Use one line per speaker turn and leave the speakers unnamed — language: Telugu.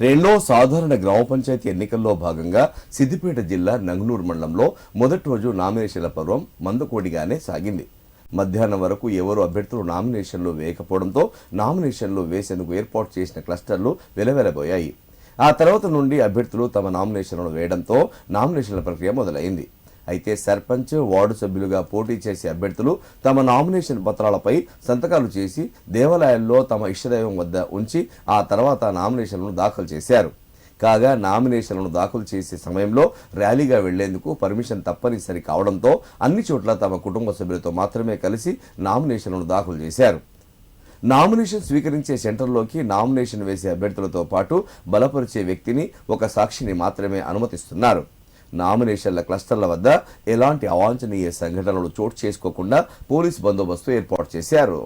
రెండో సాధారణ గ్రామ పంచాయతీ ఎన్నికల్లో భాగంగా సిద్దిపేట జిల్లా నంగనూరు మండలంలో మొదటి రోజు నామినేషన్ల పర్వం మందకోడిగానే సాగింది. మధ్యాహ్నం వరకు ఎవరు అభ్యర్థులు నామినేషన్లు వేయకపోవడంతో నామినేషన్లు వేసేందుకు ఏర్పాటు చేసిన క్లస్టర్లు వెలవెలబోయాయి. ఆ తర్వాత నుండి అభ్యర్థులు తమ నామినేషన్లను వేయడంతో నామినేషన్ల ప్రక్రియ మొదలైంది. అయితే సర్పంచ్ వార్డు సభ్యులుగా పోటీ చేసే అభ్యర్థులు తమ నామినేషన్ పత్రాలపై సంతకాలు చేసి దేవాలయాల్లో తమ ఇష్టదైవం వద్ద ఉంచి ఆ తర్వాత నామినేషన్లను దాఖలు చేశారు. కాగా నామినేషన్లను దాఖలు చేసే సమయంలో ర్యాలీగా వెళ్ళేందుకు పర్మిషన్ తప్పనిసరి కావడంతో అన్ని చోట్ల తమ కుటుంబ సభ్యులతో మాత్రమే కలిసి నామినేషన్లను దాఖలు చేశారు. నామినేషన్ స్వీకరించే సెంటర్లోకి నామినేషన్ వేసే అభ్యర్థులతో పాటు బలపరిచే వ్యక్తిని ఒక సాక్షిని మాత్రమే అనుమతిస్తున్నారు. నామినేషన్ల క్లస్టర్ల వద్ద ఎలాంటి అవాంఛనీయ సంఘటనలు చోటు చేసుకోకుండా పోలీస్ బందోబస్తు ఏర్పాటు చేశారు.